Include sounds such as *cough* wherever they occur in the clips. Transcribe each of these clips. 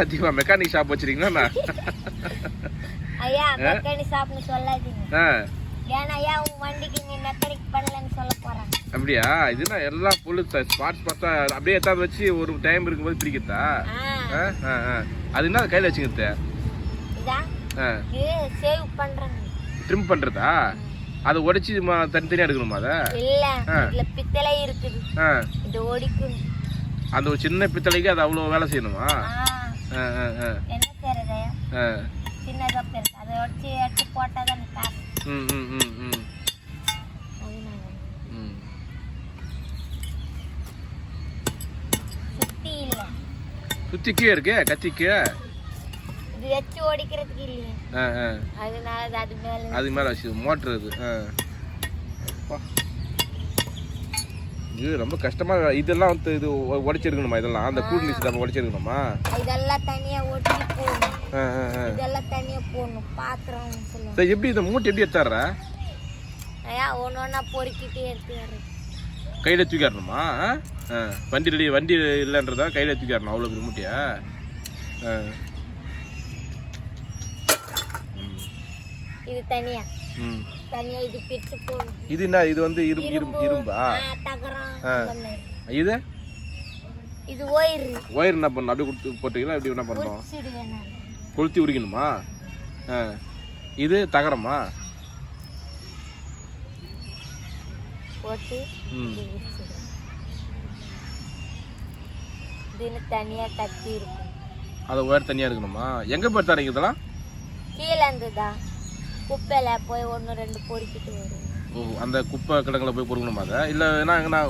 அதிகமாக mechanic shop வச்சிருக்கீங்களா ஐயா மெக்கானிக் ஷாப்னு சொல்லாதீங்க ஏன்னா ஐயா உன் வண்டிக்கு நீ மெக்கானிக் பண்ணலன்னு சொல்ல போறேன் அப்படியா இதுனா எல்லாம் புல்லு ஸ்பாட்ஸ் பார்த்தா அப்படியே எத்தாவது வச்சு ஒரு டைம் இருக்கும்போது பிரிக்கிறதா அது என்ன கையில் வச்சுக்கிறது சேவ் பண்றேன் ட்ரிம் பண்ணுறதா அதை உடைச்சி தனித்தனியாக எடுக்கணுமா அதை இல்ல. இதுல பித்தளை இருக்குது இது ஒடிக்கும் அந்த ஒரு சின்ன பித்தளைக்கு அது அவ்வளோ வேலை செய்யணுமா என்ன செய்யறது ஆ. சின்னதா பெருசு அதை உடச்சி எடுத்து போட்டாதான் காசு ம் ம் ம் ம். சுத்தி இல்ல. சுற்றி கீழே இருக்கே கத்தி கீழே இது வச்சு ஓடிக்கிறதுக்கு இல்லையே. ஆ ஆ. அதனால அது அது மேல அது மேலே வச்சு மோட்ரு அது. ஆ. இது ரொம்ப கஷ்டமா இதெல்லாம் வந்து இது உடைச்சிருக்கணுமா இதெல்லாம்? அந்த மிஸ் நம்ம உடைச்சிருக்கணுமா இதெல்லாம் தனியா ஒட்டி போடணும் இதெல்லாம் தனியா போடணும். பாத்திரம் சரி எப்படி இந்த மூட்டை எப்படி எடுத்தாடுற ஐயா ஒன்று ஒன்றா பொறுக்கிட்டு கையில் தூக்கிடணுமா வண்டி ரெடி வண்டி இல்லைன்றதா கையில் தூக்கிடணும் அவ்வளோ பெரிய மூட்டையா? இது தனியா. ம். தனியா இது பிரிச்சு போடணும் இது என்ன இது வந்து இரும்பு இரும்பு இரும்பா ஆ, தகரம். இது? இது ஒயிறு ஒயர் என்ன பண்ணணும்? அப்படியே கொடுத்து போட்டீங்களா? எப்படி என்ன பண்ணணும்? கொளுத்தி உரிக்கணுமா? இது தகரமா? போட்டு இதுன்னு தனியா கத்தி இருக்கும். அதை ஒயர் தனியாக இருக்கணுமா? எங்கே போய் தரீங்க இதெல்லாம் கீழே இருந்துதா குப்பையில போய் ஒன்று ரெண்டு பொறுக்கிட்டு வரும் அந்த குப்பை கிடங்குல போய் பொறுக்கணுமா அதை? இல்லை என்ன எங்கன்னா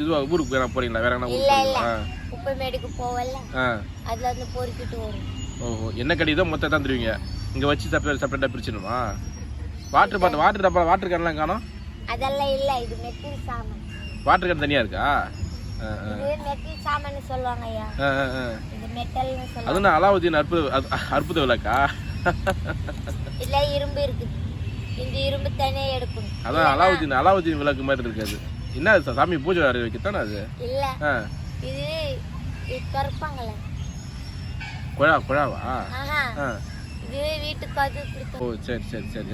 இதுவா ஊருக்கு போய் போறீங்களா? வேற என்ன ஊருக்கு இல்ல இல்ல. போறீங்களா குப்பை மேடுக்கு போவல அதுல வந்து பொறுக்கிட்டு வரும் ஓஹோ என்ன கடி தான் மொத்தம் தான் தருவீங்க இங்கே வச்சு செப்பரேட் செப்பரேட்டாக பிரிச்சிடணுமா? வாட்டர் பாட்டில் வாட்டர் டப்பா வாட்டர் கேன்லாம் காணும்? அதெல்லாம் இல்ல இது மெட்டில் சாமான். வாட்டர் கேன் தனியாக இருக்கா? மெட்டில் சாமான் சொல்லுவாங்க ஐயா இது மெட்டல்னு சொல்லுவாங்க. அலாவுதீன் அற்புத அற்புத விளக்கா? இல்ல இரும்பு இருக்குது. இந்த இரும்பு தனியா எடுக்கணும். அதான் அலாவுதீன் அலாவுதீன் விளக்கு மாதிரி இருக்காது என்ன சாமி பூஜை வேறு வைக்கத்தானே அது? இல்ல. இது கருப்பாங்கல்ல குழா குழாவா? இது வீட்டுக்கு அது ஓ சரி சரி சரி.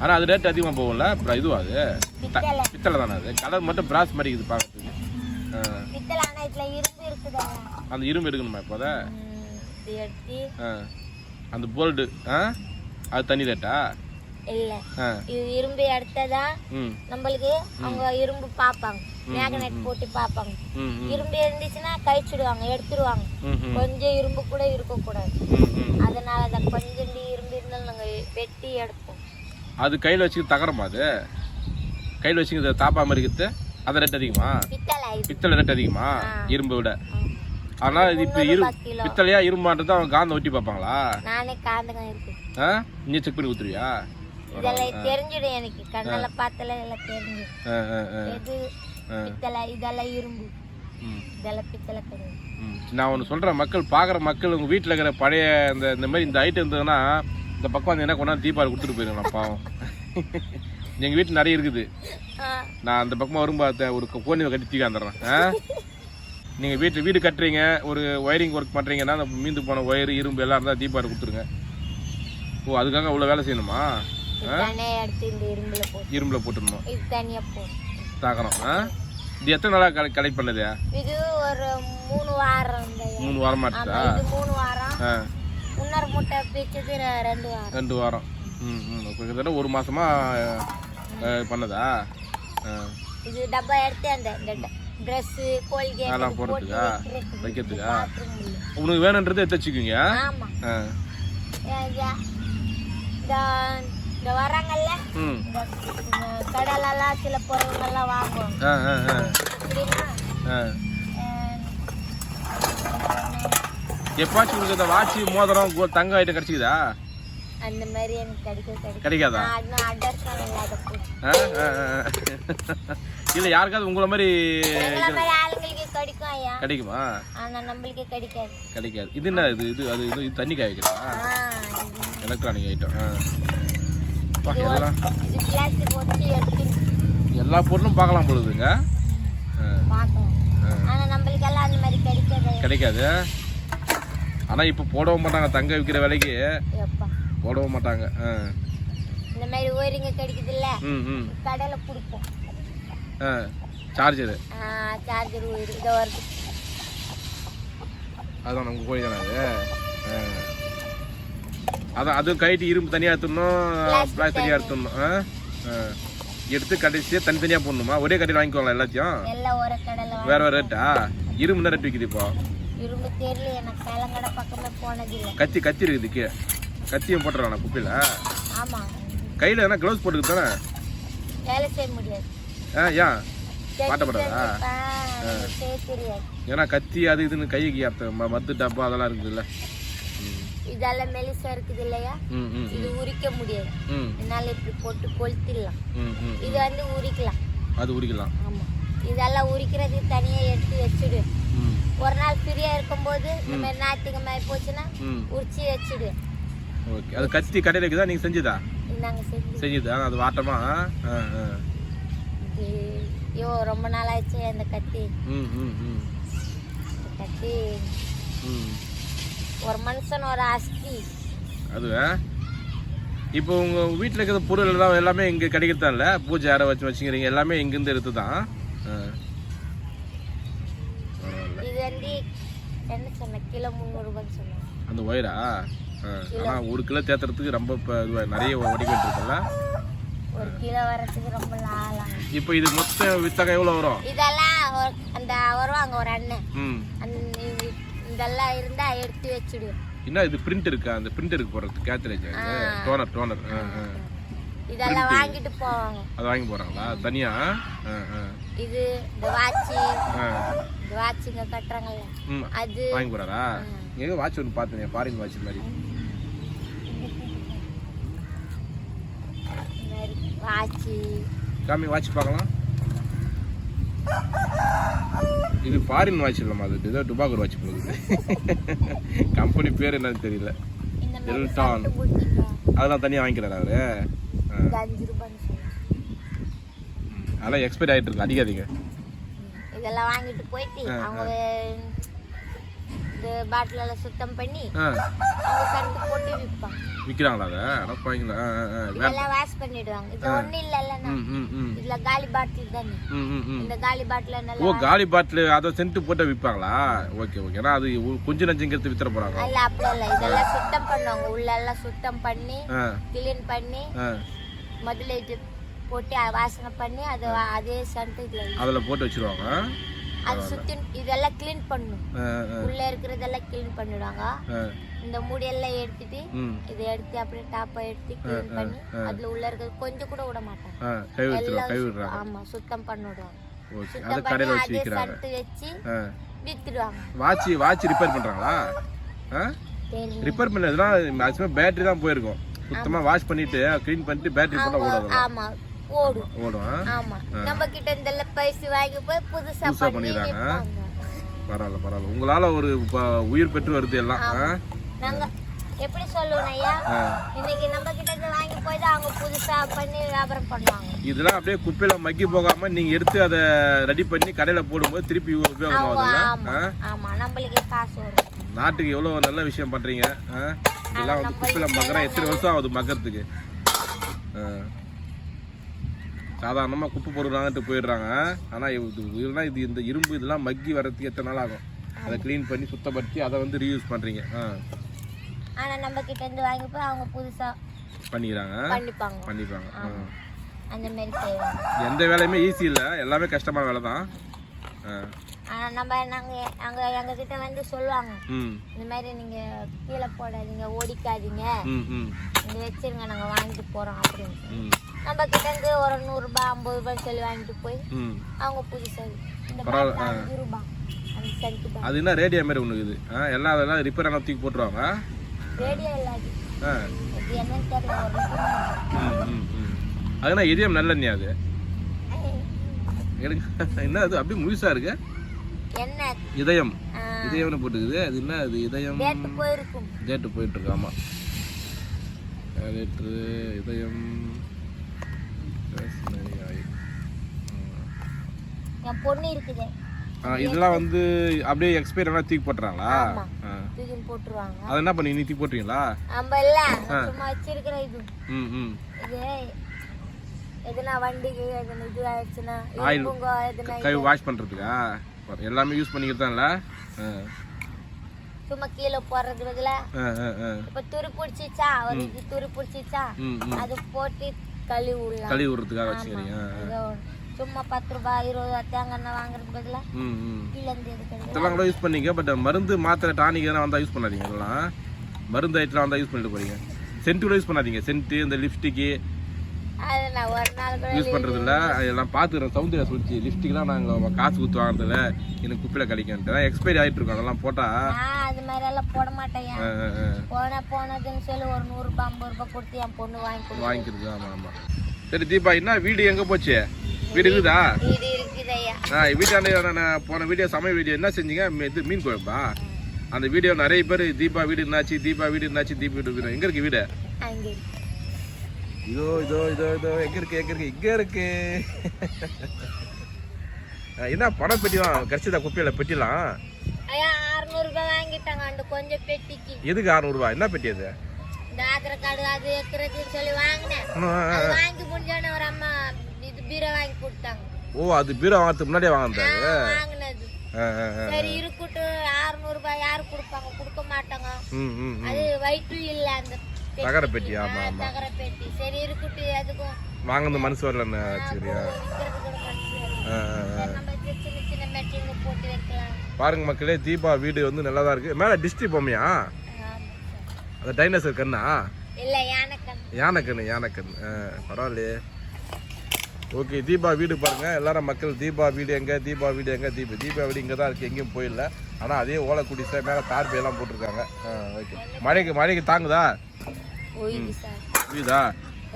ஆனால் அது. ரேட் அதிகமாக போகும்ல? அப்புறம் இதுவா அது? பித்தளை. தானே அது? கலர் மட்டும் பிராஸ் மாதிரி இருக்குது பார்க்கறதுக்கு அந்த இரும்பு எடுக்கணுமா இப்போ அதை? அந்த போல்டு ஆ? அது தனி ரேட்டா இல்ல. இது இரும்பு எடுத்ததா? நம்மளுக்கு அவங்க இரும்பு பார்ப்பாங்க மேக்னெட் போட்டு ம் இரும்பு இருந்துச்சுன்னா கழிச்சிடுவாங்க எடுத்துருவாங்க. கொஞ்சம் இரும்பு கூட இருக்கக்கூடாது. ம் ம். அதனால தான் கொஞ்சம் இரும்பு இருந்தாலும் நாங்கள் வெட்டி எடுப்போம். அது கையில் வச்சு தகரமா அது? கையில் வச்சுக்கிறது தாப்பா மாதிரி இருக்குது அது ரேட் அதிகமா? பித்தளை ரேட் அதிகமா? இரும்பை விட. அதனால் இது இப்போ இரு பித்தளையா இரும்பான்றது அவங்க காந்த ஒட்டி பார்ப்பாங்களா? நானே காந்தகம் இருக்கு. ஆ? நீ செக் பண்ணி கொடுத்துருவியா? இதெல்லாம் தெரிஞ்சிடும் எனக்கு. கண்ணால பார்த்தால எல்லாம் தெரிஞ்சு எது? பித்தளை இதெல்லாம் இரும்பு. இதெல்லாம் பித்தளை கிடையாது. நான் ஒன்று சொல்கிறேன் மக்கள் பார்க்குற மக்கள் உங்கள் வீட்டில் இருக்கிற பழைய இந்த இந்த மாதிரி இந்த ஐட்டம் இருந்ததுன்னா இந்த பக்கம் வந்து என்ன கொண்டாந்து தீபாவளி கொடுத்துட்டு போயிருங்க பாவம் எங்கள் வீட்டில் நிறைய இருக்குது. நான் அந்த பக்கமாக வரும்போது ஒரு கோணி கட்டி தூக்கி வந்துடுறேன் நீங்கள் வீட்டில் வீடு கட்டுறீங்க ஒரு ஒயரிங் ஒர்க் பண்ணுறீங்கன்னா அந்த மீந்து போன ஒயர் இரும்பு எல்லாம் இருந்தால் தீபாவளி கொடுத்துருங்க. ஓ அதுக்காக அவ்வளோ வேலை செய்யணுமா? இரும்புல போட்டு. இரும்பில் போட்டுடணும்? தாக்கணும் ஆ? இது எத்தனை நாளாக கலெக்ட் கலெக்ட் பண்ணது? இது ஒரு மூணு வாரம் மூணு வாரமாக இது மூணு வாரம். ஆ. முன்னர் முட்டை பிச்சது ரெண்டு வாரம். ரெண்டு வாரம். ம் ம். கிட்டத்தட்ட ஒரு மாசமா அஹ், பண்ணதா? இது டப்பா எடுத்து அந்த கோல்கேட் அதெல்லாம் போடுறதுக்கா? வைக்கிறதுக்கு. உனக்கு வேணுன்றதை எடுத்து வச்சுக்கோங்க. இந்த வராங்கல்ல? ம். இந்த இந்த கடையிலலாம் சில பொருள்கள்லாம் வாங்குவோம் எப்பாச்சும் உங்களுக்கு இந்த வாட்சி மோதிரம் தங்க ஐட்டம் கிடைச்சிக்குதா? அந்த மாதிரி எனக்கு கிடைக்காதா? இல்லை யாருக்காவது உங்களை மாதிரி கிடைக்கும் கிடைக்காது. இது என்ன இது? இது அது இது தண்ணி காய வைக்கிறா எலக்ட்ரானிக் ஐட்டம். எல்லா பொருளும் பார்க்கலாம் பொழுதுங்க. கிடைக்காது. கிடைக்காது. ஆனா இப்போ போடவும் மாட்டாங்க தங்க விற்கிற விலைக்கு. போடவும் மாட்டாங்க. இந்த மாதிரி ஓரிங்க கிடைக்குது இல்ல கடையில கொடுப்போம் சார்ஜரு சார்ஜர் இதை வருது. அதான் நம்ம கோழி தானே அது. அதான் அதுவும் கைட்டு இரும்பு தனியாக எடுத்துடணும் பிளாஸ் தனியாக எடுத்துடணும். எடுத்து கடைசியாக தனித்தனியாக போடணுமா? ஒரே கடையில் வாங்கிக்கோங்களா எல்லாத்தையும். வேற வேற ரேட்டா இரும்பு தான் ரேட் விற்கிது இப்போ? கத்தி கத்தி இருக்குது கீழே. கத்தியும் போட்டுறாங்க குப்பையில். கையில் எதனா க்ளவுஸ் போட்டுக்கிட்டு தானே? வேலை செய்ய முடியாது. ஆ ஏன் மாட்டப்படாதா ஏன்னா கத்தி அது இதுன்னு ம- மத்து டப்பா அதெல்லாம் இருக்குதுல்ல. இதெல்லாம் மெலிசா இருக்குது இல்லையா? இது உரிக்க முடியாது. என்னால இப்படி போட்டு கொளுத்திடலாம். இது வந்து உரிக்கலாம். அது உரிக்கலாம். ஆமா. இதெல்லாம் உரிக்கிறதுக்கு தனியா எடுத்து வச்சுடு. ஒரு நாள் ஃப்ரீயா இருக்கும்போது இந்த மாதிரி ஞாயிற்றுக்கிழமை போச்சுன்னா உரிச்சு வச்சுடு. ஓகே. அது கத்தி கடையில் இருக்குதா? நீங்கள் செஞ்சுதா? நாங்க செஞ்சு செஞ்சுதா? அது வாட்டமா? ஆ ஆ. இது ஐயோ ரொம்ப நாள் ஆச்சு அந்த கத்தி. ம் ம் ம். இந்த கத்தி. ம். ஒரு மனுஷன் ஒரு அஸ்தி. அதுவா? இப்போ உங்கள் வீட்டில் இருக்கிற பொருள் எல்லாம் எல்லாமே இங்கே கிடைக்கிறதா இல்லை பூஜை அறை வச்சு வச்சுக்கிறீங்க எல்லாமே இங்கேருந்து எடுத்து தான் இது வந்து என்ன சொன்ன கிலோ முந்நூறுபான்னு சொன்னாங்க அந்த ஒயரா? ஆனால் ஒரு கிலோ தேத்துறதுக்கு ரொம்ப இப்போ இதுவா நிறைய வடிகட்டு இருக்குல்ல? ஒரு கிலோ வரதுக்கு ரொம்ப நாளாங்க இப்போ இது மொத்தம் வித்தகம் எவ்வளோ வரும்? இதெல்லாம் ஒரு- அந்த வருவாங்க ஒரு அண்ணன். ம். அந்த இது- இதெல்லாம் இருந்தா எடுத்து வச்சுடு. என்ன இது பிரிண்ட் இருக்கா? அந்த பிரிண்ட் இருக்கு போடுறது கேத்ரேஜ் டோனர் டோனர் ஆ. ஆ இதெல்லாம் வாங்கிட்டு போவாங்க. அது வாங்கி போகிறாங்களா ஆ ஆ. இது இந்த வாட்சி. ஆ. இந்த வாட்சிங்க கட்டுறாங்கல்ல. ம். அது. வாங்கி போகிறாரா எங்கே வாட்ச் ஒன்று பார்த்தேன் ஃபாரின் வாட்ச் மாதிரி இந்த மாதிரி வாட்சி காமி வாட்ச் பார்க்கலாம். இது ஃபாரின் வாட்ச் இல்லைம்மா அது ஏதோ டுபாகூர் வாட்ச் போகுது கம்பெனி பேர் என்னன்னு தெரியல. எல்டான். அதெல்லாம் தனியாக வாங்கிக்கிறாரு அவரு. அதெல்லாம் எக்ஸ்பைரி ஆகிட்டு இருக்கு அடிக்காதீங்க. இதெல்லாம் வாங்கிட்டு போயிட்டு அவங்க இந்த பாட்டில் எல்லாம் சுத்தம் பண்ணி அவங்க போட்டு விற்பாங்க விற்கிறாங்களா அதை? அடப்பாங்களா இதெல்லாம் வாஷ் பண்ணிடுவாங்க. இது ஒண்ணும் இல்லைல்லண்ணா ம் ம் ம். இதுல காலி பாட்டில் தானே. இந்த காலி பாட்டில ஓ காலி பாட்டில் அதை சென்ட் போட்டு விற்பாங்களா ஓகே ஓகே. ஏன்னா அது கொஞ்சம் நஞ்சங்கிறது வித்துற போகிறாங்க இல்ல அப்படி இல்ல இதெல்லாம் சுத்தம் பண்ணுவாங்க. உள்ள எல்லாம் சுத்தம் பண்ணி கிளீன் பண்ணி இது போட்டு வாசனை பண்ணி அது அதே சென்ட் இதுல. அதில் போட்டு வச்சிருவாங்க. அது சுத்தி இதெல்லாம் க்ளீன் பண்ணும். உள்ள இருக்கிறதெல்லாம் க்ளீன் பண்ணிடுவாங்க இந்த மூடியெல்லாம் எடுத்துட்டு இதை எடுத்து அப்படியே டாப்பா எடுத்து க்ளீன் பண்ணி அதுல உள்ள இருக்கிறது கொஞ்சம் கூட விட மாட்டாங்க. ஆமா சுத்தம் பண்ணிடுவாங்க. சுத்தம் பண்ணி வச்சு அதே வச்சு வித்துடுவாங்க. Watch watch repair Theni. Repair பண்ணதுலாம் maximum battery தான் போயிருக்கும். சுத்தமாக வாஷ் பண்ணிட்டு க்ளீன் பண்ணிட்டு பேட்டரி போட்டால் ஓடாது ஆமா. ஓடும். ஓடும்? ஆ? ஆமா. நம்ம கிட்ட இந்த பைசு வாங்கி போய் புதுசா புதுசா பண்ணி பண்ணிடுறாங்க. பரவாயில்ல பரவாயில்ல. உங்களால் ஒரு உயிர் பெற்று வருது எல்லாம். ஆ? நாங்க எப்படி சொல்லுவோம் ஐயா? ஆ. இன்னைக்கு நம்ம கிட்ட இருந்து வாங்கி போய் தான் அவங்க புதுசா பண்ணி வியாபாரம் பண்ணுவாங்க. இதெல்லாம் அப்படியே குப்பையில மக்கி போகாம நீங்க எடுத்து அதை ரெடி பண்ணி கடையில போடும்போது திருப்பி உபயோகம் ஆகுதுல்ல ஆமா ஆ? நம்மளுக்கு காசு வரும். நாட்டுக்கு எவ்வளவு நல்ல விஷயம் பண்றீங்க? ஆ? இதெல்லாம் வந்து குப்பையில மக்கற எத்தனை வருஷம் ஆகுது மக்கறதுக்கு? ஆ. சாதாரணமா குப்பை பொருள் வாங்கிட்டு போயிடுறாங்க. ஆனா இது இதெல்லாம் இது இந்த இரும்பு இதெல்லாம் மக்கி வர்றதுக்கு எத்தனை நாள் ஆகும்? அதை க்ளீன் பண்ணி சுத்தப்படுத்தி அதை வந்து ரீயூஸ் பண்றீங்க. ஆ. ஆனா நம்ம கிட்ட இருந்து வாங்கி போய் அவங்க புதுசா பண்ணிக்கிறாங்க பண்ணிப்பாங்க. பண்ணிப்பாங்க ஆ. அந்த மாதிரி செய்வாங்க. எந்த வேலையுமே ஈஸி இல்லை. எல்லாமே கஷ்டமான வேலை தான் ஆ. நம்ம நாங்க அங்க எங்க கிட்ட வந்து சொல்லுவாங்க. ம். இந்த மாதிரி நீங்க கீழே போடாதீங்க ஓடிக்காதீங்க. இங்க வச்சிருங்க நாங்க வாங்கிட்டு போறோம் அப்படின்னு நம்ம கிட்ட இருந்து ஒரு நூறு ரூபாய் ஐம்பது ரூபாய் சொல்லி வாங்கிட்டு போய் அவங்க புதுசா இந்த அஞ்சு தான். அது என்ன ரேடியோ மாதிரி ஒன்று இருக்குது? எல்லாம் அதெல்லாம் ரிப்பேர் ஆனால் தூக்கி போட்டுருவாங்க ரேடியோ இல்லாது அதுனா இதயம் நல்லெண்ணெய் அது? எனக்கு *laughs* என்ன அது அப்படியே முழுசா இருக்கு? என்ன? இதயம். இதயம்னு போட்டுக்குது அது என்ன? அது இதயம். டேட்டு போயிட்டு இருக்கு ஆமா. லேட்ரு இதயம். இதெல்லாம் வந்து அப்படியே எக்ஸ்பைரி ஆனால் தூக்கி போட்டுறாங்களா? போட்டுருவாங்க. அதை என்ன பண்ணி? நீ தூக்கி போட்டுறீங்களா நம்ம இல்ல. சும்மா வச்சிருக்கிற இது. ம் ம். எதுனா வண்டிக்கு இது ஆயிடுச்சுன்னா ஆயில். இரும்புங்க பண்ணுறதுக்கா எல்லாமே யூஸ் பண்ணிக்கிட்டு தான்ல சும்மா கீழே போடுறது பதிலா இப்ப துரு பிடிச்சிச்சா? ஒரு துரு பிடிச்சிச்சா? அது போட்டு கழுவி விடலாம். கழுவி விடுறதுக்காக ஒண்ணு. சும்மா பத்து ரூபாய் இருபது ரூபாய் தேங்காய் எண்ணெய் வாங்குறது பதிலா ம் ம். கீழே இருந்து எடுக்கிறது. இதெல்லாம் கூட யூஸ் பண்ணீங்க பட் மருந்து மாத்திரை டானிக் எதனா வந்தால் யூஸ் பண்ணாதீங்க இதெல்லாம் மருந்து ஐட்டம்லாம் வந்தால் யூஸ் பண்ணிட்டு போறீங்க. சென்ட் கூட யூஸ் பண்ணாதீங்க. சென்ட்டு இந்த லிப்ஸ்டிக்கு யூஸ் பண்ணுறது இல்லை அதெல்லாம் பார்த்துக்கிறேன் சவுந்தர்யா சொல்லிச்சு லிப்ஸ்டிக்லாம் நாங்கள் காசு கொடுத்து வாங்குறதில்ல. எனக்கு குப்பையில் கிடைக்குன்ட்டு எக்ஸ்பைரி ஆகிட்டு இருக்கோம் அதெல்லாம் போட்டால் அது மாதிரி எல்லாம் போட மாட்டேன். போன போனதுன்னு சொல்லி ஒரு நூறு ரூபாய் ஐம்பது ரூபாய் கொடுத்து என் பொண்ணு வாங்கி வாங்கிக்கிறது. ஆமாம் ஆமாம் சரி தீபா என்ன? வீடு எங்கே போச்சு? வீடு இருக்குதா? இருக்குது ஆ வீட்டாண்ட நான் போன வீடியோ சமையல் வீடியோ. என்ன செஞ்சீங்க? இது மீன் குழம்பா? அந்த வீடியோ நிறைய பேர் தீபா வீடு என்னாச்சு தீபா வீடு என்னாச்சு தீபா வீடு எங்கே இருக்கு வீடு. இதோ இதோ இதோ இதோ எங்க இருக்கு எங்க இருக்கு? இங்க இருக்கு. என்ன பணம் பெட்டிலாம் கடிச்சதா குப்பையில பெட்டிலாம்? அறுநூறு ரூபாய் வாங்கிட்டாங்க அந்த கொஞ்சம் பெட்டிக்கு. எதுக்கு அறுநூறுவா என்ன பெட்டி அது? இந்த ஆதார் கார்டு அது எக்கிறதுன்னு சொல்லி வாங்கினேன். வாங்கி முடிஞ்சோடனே ஒரு அம்மா இது பீரோ வாங்கி கொடுத்தாங்க. ஓ அது பீரோ வாங்குறதுக்கு முன்னாடியே வாங்கினது? நான் வாங்கினது. சரி இருக்கட்டும் அறுநூறு ரூபாய் யாரு கொடுப்பாங்க? கொடுக்க மாட்டாங்க. அது வயிற்று இல்ல அந்த. தகர பெட்டி ஆமா ஆமா. தகர பெட்டி சரி இருக்கட்டும் அதுக்கும். வாங்கின மனசு வரலன்னு வச்சுக்கிறியா விக்கிறது கூட மனசு வரும். ஆ, ஆ, ஆ. சரி, நம்ம இது சின்ன சின்ன மெட்டீரியல் போட்டு வைக்கலாம். பாருங்க மக்களே தீபா வீடு வந்து நல்லா தான் இருக்கு. மேலே டிஸ்ட்ரி பொம்மையா. அந்த டைனோசர் கண்ணா? இல்ல யானைக்கண் யானை கண்ணு யானை கண்ணு ஆ, பரவாயில்லையே. ஓகே தீபா வீடு பாருங்க. எல்லாரும் மக்கள் தீபா வீடு எங்க தீபா வீடு எங்க? தீபா தீபா வீடு இங்கே தான் இருக்கு. எங்கேயும் போயிடல ஆனால் அதே ஓலை குடிசை மேலே தார் எல்லாம் போட்டிருக்காங்க. ஓகே. மழைக்கு மழைக்கு தாங்குதா? ஓய்வு சார். வீடா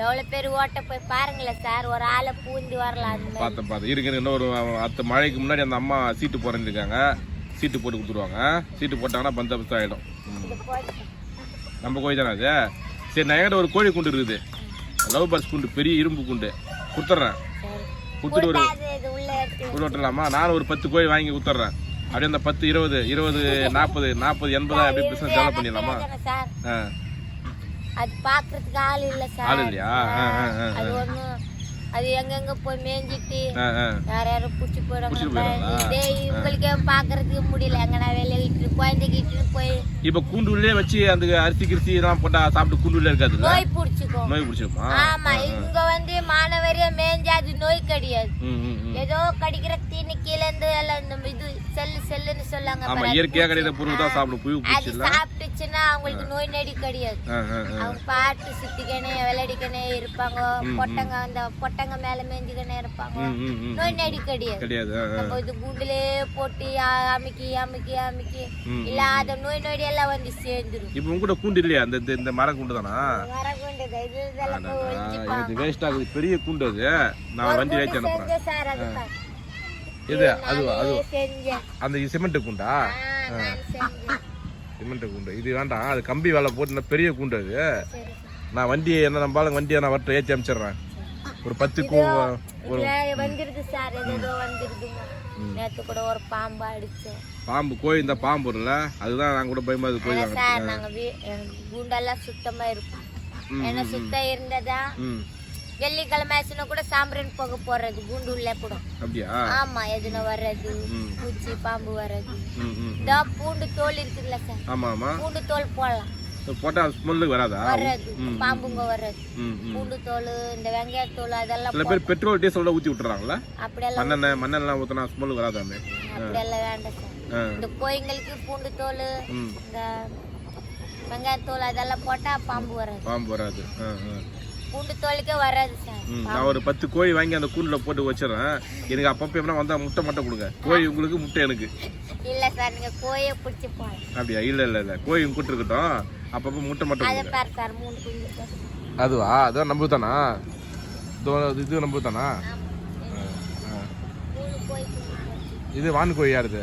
எவ்வளவு பேர் ஓட்ட போய் பாருங்களேன் சார். ஒரு ஆளை பூந்து வரலாம் அந்த மாதிரி. பார்த்தேன் பார்த்தேன். இருக்கு இன்னொரு அத்த மழைக்கு முன்னாடி அந்த அம்மா சீட்டு போறேன்னு சீட்டு போட்டு கொடுத்துருவாங்க. சீட்டு போட்டாங்கன்னா பந்தபஸ்து ஆகிடும் நம்ம கோழி தானே அது? சரி நான் என்கிட்ட ஒரு கோழி குண்டு இருக்குது. லவ் பர்ஸ் குண்டு பெரிய இரும்பு குண்டு. கொடுத்துட்றேன். கொடுத்துட்டு ஒரு உள்ள விட்டுலாமா நானும் ஒரு பத்து கோழி வாங்கி கொடுத்துட்றேன். அப்படியே அந்த பத்து இருபது இருபது நாற்பது நாற்பது எண்பது அப்படியே பிஸ்னஸ் டெவலப் பண்ணிடலாமா? ஆ. அது பாக்குறதுக்கு ஆள் இல்ல சார். அது ஒண்ணு அது எங்கெங்க போய் மேய்ஞ்சிட்டு யார் யாரும் புடிச்சு போயிடுவாங்க? இதே இவங்களுக்கே பாக்குறதுக்கு முடியல. எங்கன்னா வெளியே இட்டு குழந்தைக்கு இட்டுன்னு போய் இப்போ கூண்டுள்ளே வச்சு அந்த அரிசி கிரிசி எல்லாம் போட்டா சாப்பிட்டு கூண்டுள்ளே இருக்காதுல்ல? நோய் பிடிச்சிக்கும். நோய் பிடிச்சிருமா ஆமா இங்க வந்து மானவரியா மேய்ஞ்சா அது நோய் கிடையாது. ஏதோ கடிக்கிற தீனி கீழே இருந்து எல்லாம் இது செல்லு செல்லுன்னு சொல்லாங்க ஆமா பாரு. இயற்கையாக கிடைக்கிற பொருள் தான் சாப்பிடும். புழு அது பூச்சி இல்ல சாப்பிட்டுச்சுன்னா அவங்களுக்கு நோய் நடி கிடையாது. அவங்க பாட்டு சுத்திக்கனே விளையாடிக்கனே இருப்பாங்க. பொட்டங்க அந்த பொட்டங்க மேல மேய்ஞ்சிக்கனே இருப்பாங்க. நோய் நடி கிடையாது. நம்ம இது கூண்டுலே போட்டு அமுக்கி அமுக்கி அமுக்கி ம், இல்லாத நோய் நொடி எல்லாம் வந்து சேர்ந்துரும். இப்போ உங்ககிட்ட கூண்டு இல்லையா? அந்த இந்த- இந்த மர கூண்டு தானா இது இதெல்லாம் வேஸ்ட் ஆகுது. பெரிய கூண்டு அது. நான் வண்டி ஏற்றி அனுப்புறேன். இது அதுவா அது. அந்த சிமெண்ட் கூண்டா? சிமெண்ட் கூண்டு. இது வேண்டாம் அது கம்பி வேலை போட்டு பெரிய கூண்டு அது. நான் வண்டியை என்ன நம்பாலும் வண்டியை நான் வட்ட ஏற்றி அனுப்பிச்சிடுறேன் ஒரு சார் ஏதோ நேத்து கூட ஒரு பாம்பு அடிச்சோம் பாம்பு கோழி இந்த பாம்பு இல்ல அதுதான் நான் கூட பயமா அது வாங்க சார் நாங்க கூண்டெல்லாம் சுத்தமா இருக்கும் ஏன்னா சுத்தம் இருந்ததா? வெள்ளிக்கிழமை ஆச்சுன்னா கூட சாம்பிரன் போக போறது கூண்டு உள்ள கூட ஆமா எதுனா வர்றது. பூச்சி பாம்பு வர்றது. இதோ பூண்டு தோல் இருக்குல்ல சார். ஆமா ஆமா. பூண்டு தோல் போடலாம். போட்டா வராதா? பாம்புங்க ம் பூண்டு தோல் இந்த வெங்காய தோல் அதெல்லாம் சில பேர் பெட்ரோல் ஊற்றி விட்டுறாங்களா அப்படியெல்லாம் மண்ணெண்ணெய் மண்ணெண்ணெய் ஊற்றினா ஸ்மெல் அப்படியெல்லாம் வேண்டாம் சார். இந்த கோயிங்களுக்கு பூண்டு தோல் இந்த வெங்காயத்தோல் அதெல்லாம் போட்டா பாம்பு வராது. பாம்பு வராது. பூண்டு தோலுக்கே வராது சார். நான் ஒரு பத்து கோழி வாங்கி அந்த கூண்டில் போட்டு வச்சிடறேன். எனக்கு அப்பப்போ எப்படின்னா வந்தால் முட்டை மட்டும் கொடுங்க. கோழி உங்களுக்கு முட்டை எனக்கு. இல்ல சார் நீங்க கோயை பிடிச்சி போகலாம் அப்படியா? இல்லை இல்லை இல்லை. கோழி கூட்டு இருக்கட்டும். அப்பப்போ முட்டை மட்டும் அதை கொடுங்க. பாரு சார் மூணு குஞ்சு சார். அதுவா? அதான் நம்பு தானா இதோ இது நம்பு தானா ஆமா. ஆ, ஆ. மூணு கோழி குஞ்சு போச்சு. இது வான் கோழி யாருது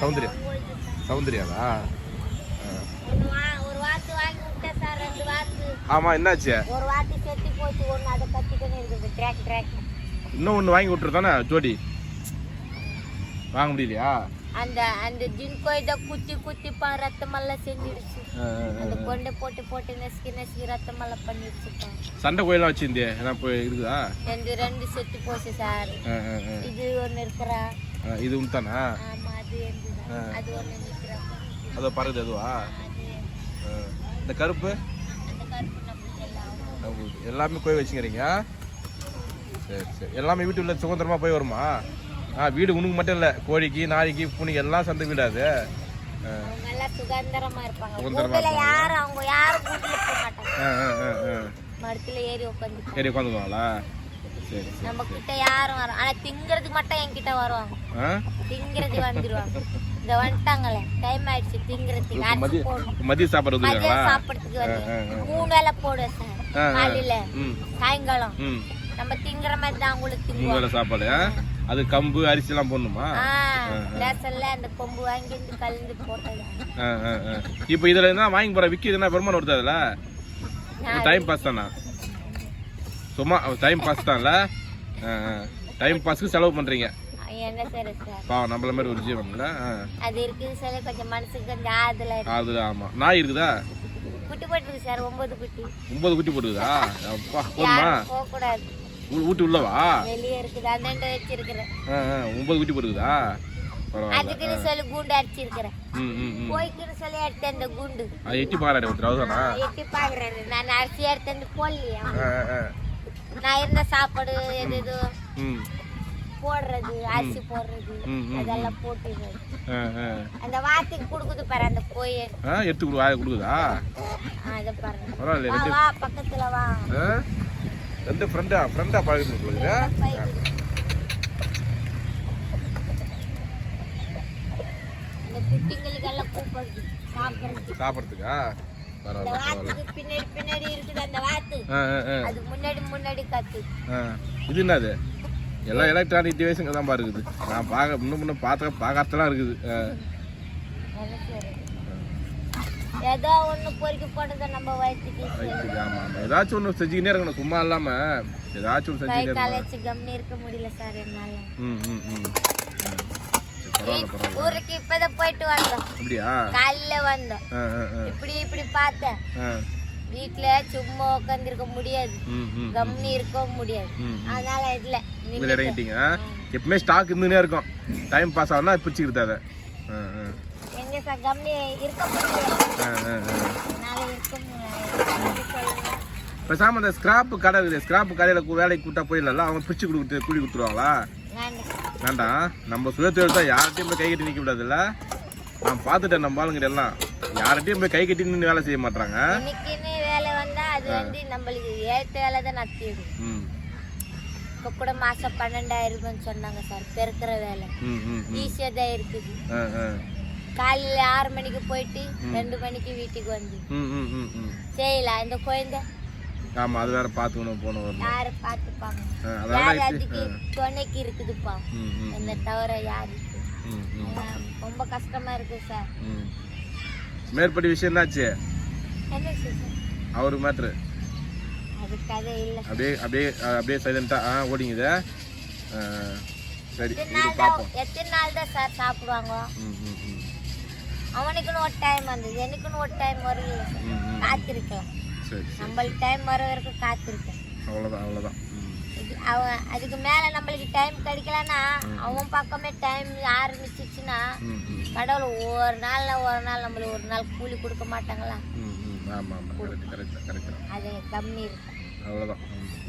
சௌந்தர்யா? சார். சௌந்தர்யாவா? ஒண்ணு வா- ஒரு வாத்து வாங்கி விட்டேன் சார் ரெண்டு ஆமாம் என்னாச்சு? ஒரு வாத்து செத்து போச்சு ஒண்ணு அதை கத்திக்கின்னு இருக்குது ட்ராக் ட்ராக் இன்னும் ஒன்று வாங்கி விட்டுரு தானே ஜோடி? வாங்க முடியலையா? அந்த அந்த ஜின்கோ இதை குத்தி குத்தி பா ரத்தமெல்லாம் செஞ்சிடுச்சு. ஆ. அந்த கொண்டை போட்டு போட்டு நசுக்கி நசுக்கி ரத்தமெல்லாம் பண்ணிடுச்சுப்பா சண்டை கோயிலாம் வச்சிருந்தே என்ன போய் இருக்குதா? ரெண்டு ரெண்டு செத்து போச்சு சார். இது ஒன்று இருக்கிறா. இது உண்தானா ஆமா அது அது ஒன்று நிற்கிறப்பா அதோ பறகுது அதுவா. இந்த கருப்பு? எல்லாம் நம்மளுது. எல்லாமே போய் வச்சுக்கிறீங்க? சரி சரி. எல்லாமே வீட்டு உள்ள சுதந்திரமா போய் வருமா? ஆ வீடு உனக்கு மட்டும் இல்லை. கோழிக்கு நாய்க்கு பூனைக்கு எல்லாம் சொந்த வீடு அது. சுதந்திரமா இருப்பாங்க. ஏறி உட்காந்துக்குவாங்களா சரி நம்ம கிட்ட யாரும் வரும் ஆனா திங்கிறதுக்கு மட்டும் என்கிட்ட வருவாங்க. திங்கிறது வந்துருவாங்க. இந்த வந்துட்டாங்களே டைம் ஆயிடுச்சு திங்கிறதுக்கு மதிய சாப்பிடறதுக்கு ஆ, மூணு வேளை போடுவேன் சார். காலையில சாயங்காலம். நம்ம திங்கிற மாதிரி தான் திங்குவோம். வேளை சாப்பாடு? அது கம்பு அரிசி எல்லாம் போடணுமா ரேஷன்ல அந்த கொம்பு வாங்கி வந்து கலந்து போட்டது. ஆ, ஆ, ஆ. இப்போ இதுல என்ன வாங்கி போற விற்கிதுன்னா வருமானம் வருது அதுல? டைம் பாஸ் தானா? சும்மா டைம் பாஸ் தான்ல? டைம் பாஸ்க்கு செலவு பண்றீங்க. என்ன சரி பாவம் நம்மள மாதிரி ஒரு ஜீவன்ல. அது இருக்குது சார் கொஞ்சம் மனசுக்கு கொஞ்சம் ஆறுதலா இருக்கு. அது ஆமா. நாய் இருக்குதா? குட்டி போட்டுருக்கு சார் ஒன்பது குட்டி. ஒன்பது குட்டி போட்டுக்குதா அப்பா போதுமா? போக கூடாது ஊட்டி உள்ளவா? வெளியே இருக்குது அந்தாண்ட வச்சிருக்கிறேன். ஒன்பது குட்டி போட்டுக்குதா அதுக்குன்னு சொல்லி குண்டு அடிச்சிருக்கிறேன். போய்க்குன்னு சொல்லி எடுத்தேன் அந்த குண்டு. எட்டி பாக்கலாடி ஒருத்தர் அவதானா எட்டி பாக்குறாரு. நான் அரிசி எடுத்து வந்து போடலையா. நான் இருந்த சாப்பாடு எது போடுறது அரிசி போடுறது அதெல்லாம் ஆ. அந்த வாத்துக்கு கொடுக்குது பாரு அந்த கோய ஆ எடுத்து கொடு வாயை கொடுக்குதா? அதை பரவாயில்ல ரெண்டு வா பக்கத்துல வா? ரெண்டு ஃப்ரெண்டா ஃப்ரெண்டா பழகுது உங்களுக்கு. இந்த குட்டிங்களுக்கெல்லாம் கூப்பிடுது சாப்பிடுறது. சாப்பிட்றதுக்கா? பின்னாடி பின்னாடி இருக்குது அந்த வாத்து. அது முன்னாடி முன்னாடி கத்து. இது என்னது? எல்லாம் எலக்ட்ரானிக் டிவைஸுங்க தான் இருக்குது நான் பார்க்க இன்னும் முன்ன பார்த்த பார்க்கறதெல்லாம் இருக்குது. ஏதோ ஒண்ணு பொறுக்கி போட்டதை நம்ம வயிற்றுக்கு ஆமாம் ஏதாச்சும் ஒன்று செஞ்சுக்கினே இருக்கணும் சும்மா இல்லாமல் ஏதாச்சும் ஒன்று கை செஞ்சுக்கினே கால இருக்கணும். வச்சு கம்னி இருக்க முடியல சார் என்னால. ம் ஊருக்கு இப்பதான் போயிட்டு வந்தோம். அப்படியா? காலையில வந்தோம். இப்படி இப்படி பார்த்தேன். வீட்டுல சும்மா உட்காந்துருக்க முடியாது. கம்னி இருக்கவும் முடியாது. அதனால இல்ல. இதில் இறங்கிட்டீங்க. எப்பவுமே ஸ்டாக் இருந்துனே இருக்கும். டைம் பாஸ் ஆகுனா பிடிச்சிக்கிறது அதை எங்க சார் கம்னி இருக்க முடியாது. பேசாம இந்த ஸ்கிராப் கடை இருக்குது. ஸ்கிராப் கடையில் வேலைக்கு கூட்டா போயிடல அவங்க பிடிச்சி கொடுத்து கூலி கொடுத்துருவாங்களா? வேண்டாம் நம்ம சுயத்தொழில் தான் யார்கிட்டயும் போய் கை கட்டி நிற்க கூடாதுல்ல நான் பார்த்துட்டேன் நம்ம ஆளுங்கிட்ட எல்லாம். யார்கிட்டயும் போய் கை கட்டி நின்று வேலை செய்ய மாட்டாங்க அது வந்து நம்மளுக்கு ஏத்த வேலை தான் நத்திடுது ம். இப்ப கூட மாசம் பன்னெண்டாயிரம் சொன்னாங்க சார் பெருக்கிற வேலை. ம் ம் ம். ஈஸியா தான் இருக்குது. காலையில ஆறு மணிக்கு போயிட்டு ரெண்டு மணிக்கு வீட்டுக்கு வந்து. செய்யலாம் இந்த குழந்தை ஆமாம் அது வேற பார்த்துக்கணும் போகணும் வரணும் யாரு பார்த்துப்பாங்க ஆ, யார் அதுக்கு துணைக்கு இருக்குதுப்பா? என்ன தவிர ஆஹ் ரொம்ப கஷ்டமா இருக்கு சார். மேற்படி விஷயம் என்னாச்சு? என்ன சார்? அவர் மேட்ரு அது கதை இல்ல. அப்படியே அப்படியே அப்படியே சைலண்ட்டாக ஆ ஓடிங்குது. சரி எத்தனை இது நாள் பார்ப்போம் தான் எத்தனை நாள் தான் சார் சாப்பிடுவாங்க? அவனுக்குன்னு ஒரு டைம் வந்தது எனக்குன்னு ஒரு டைம் ம் காத்திருக்கலாம். சரி நம்மளுக்கு டைம் வர வரைக்கும் காத்திருக்கேன் அவ்வளோதான் அவ்வளோதான் அவன் அதுக்கு மேல நம்மளுக்கு டைம் கிடைக்கலன்னா அவன் பக்கமே டைம் ஆரம்பிச்சிச்சுன்னா கடவுள் ஒரு நாள்ல ஒரு நாள் நம்மளுக்கு ஒரு நாள் கூலி கொடுக்க மாட்டாங்களா? அது கம்மி இருக்கும். அவ்வளோதான்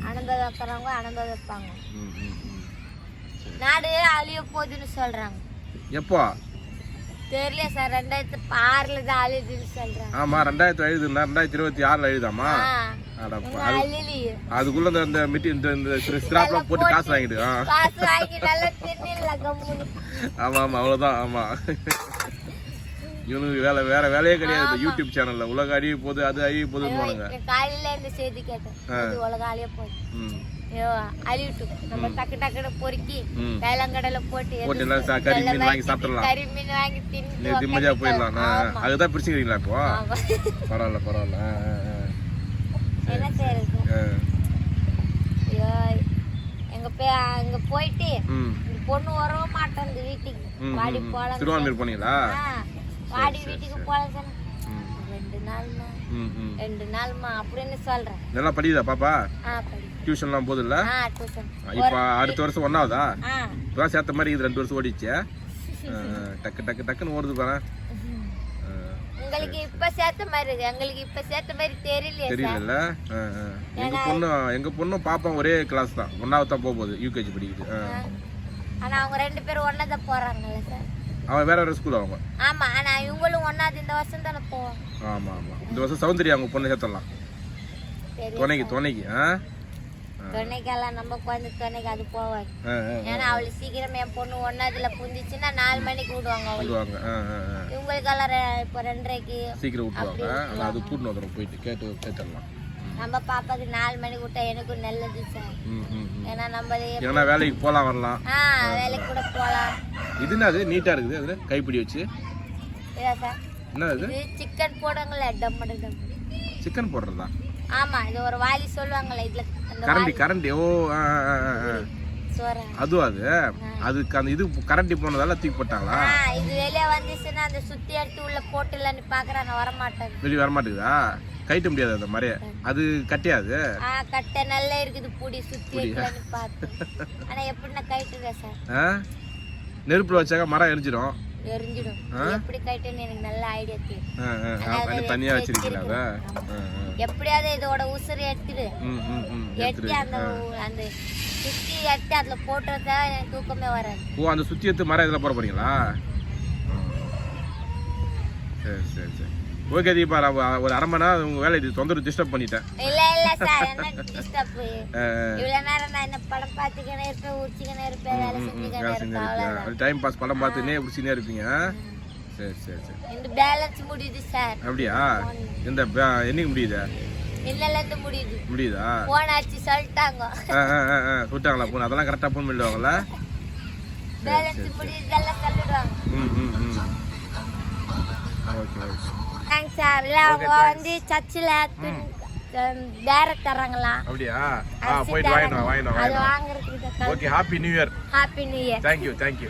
அனுபவம் வைக்கிறவங்க அனுபவம் வைப்பாங்க. நாடு அழிய போகுதுன்னு சொல்றாங்க. எப்போ? தெரியல சார் ரெண்டாயிரத்து ஆறுல தான் ரெண்டாயிரத்தி ரெண்டாயிரத்தி இருபத்தி ஆறில் எழுதாமா அதுக்குள்ள இந்த இந்த மிட்டி இந்த இந்த ஸ்கிராப்லாம் போட்டு காசு வாங்கிடு காசு வாங்கி நல்லா அவ்வளோதான் ஆமாம் இவனுக்கு வேலை வேற வேலையே கிடையாது யூடியூப் சேனல்ல உலக அழிய போகுது அது அழிய நான் காலையில இந்த செய்தி கேட்டேன். அது உலகம் அழிய போகுது. அழிவிட்டும் நம்ம டக்கு டக்குன்னு பொறுக்கி வேளாங்கடல போட்டு போட்டு எல்லாம் சா- கறி மீன் வாங்கி சாப்பிடலாம் கறி மீன் வாங்கி நீ தின்னு நிம்மதியாக போயிடலாம் ஆ, ஆ. அதுதான் பிடிச்சிக்கிறீங்களா இப்போ? ஆமா. பரவாயில்ல பரவாயில்ல. ஆ, ஆ, என்ன செய்யறது ஆ. ஆ. ஐயோ எங்க போய் அங்க போயிட்டு பொண்ணு வரவே மாட்டேன் வீட்டுக்கு. வாடி. போலாம் போனீங்களா? வாடி வீட்டுக்கு போலாம் ரெண்டு நாள்மா. ரெண்டு நாள்மா. அப்படின்னு சொல்றேன் நல்லா படிக்குதா பாப்பா? ஆ படி டியூஷன்லாம் ஆ டியூஷன் இப்போ அடுத்த வருஷம் ஒன்றாவதா இப்போதான் சேர்த்த மாதிரி இது ரெண்டு வருஷம் ஓடிச்சு *laughs* டக்கு டக்கு டக்குன்னு ஓடுது பாரு. ஆ, உங்களுக்கு இப்ப சேர்த்த மாதிரி இருக்கு. எங்களுக்கு இப்ப சேர்த்த மாதிரி ஆ, ஆ. எங்க பொண்ணு எங்க பொண்ணும் பாப்பா ஒரே கிளாஸ் தான். ஒன்னாவது தான் போக போகுது யூகேஜி படிக்குது. ஆனா அவங்க ரெண்டு பேரும் ஒன்னாதான் போறாங்கல்ல சார். அவன் வேற வேற ஸ்கூல் அவங்க? ஆமா ஆனா இவங்களும் ஒன்னாவது இந்த வருஷம் தானே போவோம் ஆமா ஆமா. இந்த வருஷம் சௌந்தர்யா அவங்க பொண்ணு சேர்த்துடலாம் சரி துணைக்கு துணைக்கு ஆ? துணைக்கெல்லாம் நம்ம குழந்தை துணைக்கு அது ஆ. ஏன்னா அவளுக்கு சீக்கிரம் என் பொண்ணு ஒன்னாவதுல புந்திச்சுன்னா நாலு மணிக்கு விடுவாங்க விடுவாங்க. இவங்களுக்கெல்லாம் இப்போ ரெண்டரைக்கு சீக்கிரம் விட்டுருவாங்க. அது கூட்டின்னு வந்துடும் போயிட்டு கேட்டு கேட்டுடலாம். நம்ம பாப்பாக்கு நாலு மணிக்கு விட்டா எனக்கும் நல்லது சார். ஏன்னா நம்ம ஏன்னா வேலைக்கு போகலாம் வரலாம். ஆ வேலைக்கு கூட போகலாம் இது என்னது? நீட்டாக இருக்குது அது கைப்பிடி வச்சு. இதா சார். என்ன இது சிக்கன் போடுவாங்கல்ல டம்மடு டம் சிக்கன் போடுறதா? ஆமா இது ஒரு வாலி சொல்லுவாங்கல்ல இதுல கரண்டி கரண்டி. ஓ அதுவும் அது? அதுக்கு அந்த இது கரண்டி போனதால தூக்கி போட்டாங்களா? இது வெளியே வந்துச்சுன்னா அந்த சுத்தி எடுத்து உள்ள போட்டுலன்னு பாக்குறேன் நான் வரமாட்டேன் வெளியே வர மாட்டேங்குதா கைட்ட முடியாது அந்த மாதிரியே அது கட்டியாது? கட்டை நல்லா இருக்குது புடி சுத்தி எடுக்கலான்னு பார்த்து ஆனா எப்படின்னா கைட்டுறேன் சார். நெருப்புல வச்சாக்க மரம் எரிஞ்சிடும். எரிஞ்சிடும். எப்படி கைட்டுன்னு எனக்கு நல்ல ஐடியா தெரியும் தனியா வச்சிருக்கீங்களா. எப்படியாவது இதோட உசுறு எடுத்துடு. எடுத்து அந்த அந்த சுத்தி எடுத்து அதுல போட்டுறதா எனக்கு தூக்கமே வராது. ஓ அந்த சுத்தி எடுத்து மரம் இதில் போட போறீங்களா? சரி சரி சரி. ஓகே தீபா நான் ஒரு- அரை மணி நேரம் உங்கள் வேலை இது தொந்தரவு டிஸ்டர்ப் பண்ணிட்டேன். இல்ல இல்ல சார் என்ன டிஸ்டர்ப் *laughs* இவ்வளவு நேரம் நான் என்ன படம் பார்த்துக்கினே இருப்பேன் உச்சிக்கினே இருப்பேன் வேலை செஞ்சுக்கினே இருப்பேன் அவ்வளவுதான். டைம் பாஸ் படம் பார்த்துனே பிடிச்சினே இருப்பீங்க? சரி சரி சரி. இந்த பேலன்ஸ் முடியுது சார். அப்படியா? எந்த பே- என்னைக்கு முடியுது? இன்னல இருந்து முடியுது. முடியுதா? போன் அடிச்சு சொல்லிட்டாங்க. விட்டாங்களா ஃபோன் அதெல்லாம் கரெக்டாக ஃபோன் பண்ணிடுவாங்களா பேலன்ஸ் முடியுதெல்லாம் சொல்லிடுவாங்க. ம் ம் ம். Okay okay. தேங்க்ஸ் சார் இல்ல அவங்க வந்து சர்ச்சில் டேரக்ட் தர்றாங்களா? அப்படியா? போயிட்டு வாங்கிட்டு வா வாங்கிட்டு வா அது வாங்கிட்டு வா. வாங்குறதுக்கு okay happy new year happy new year thank you thank you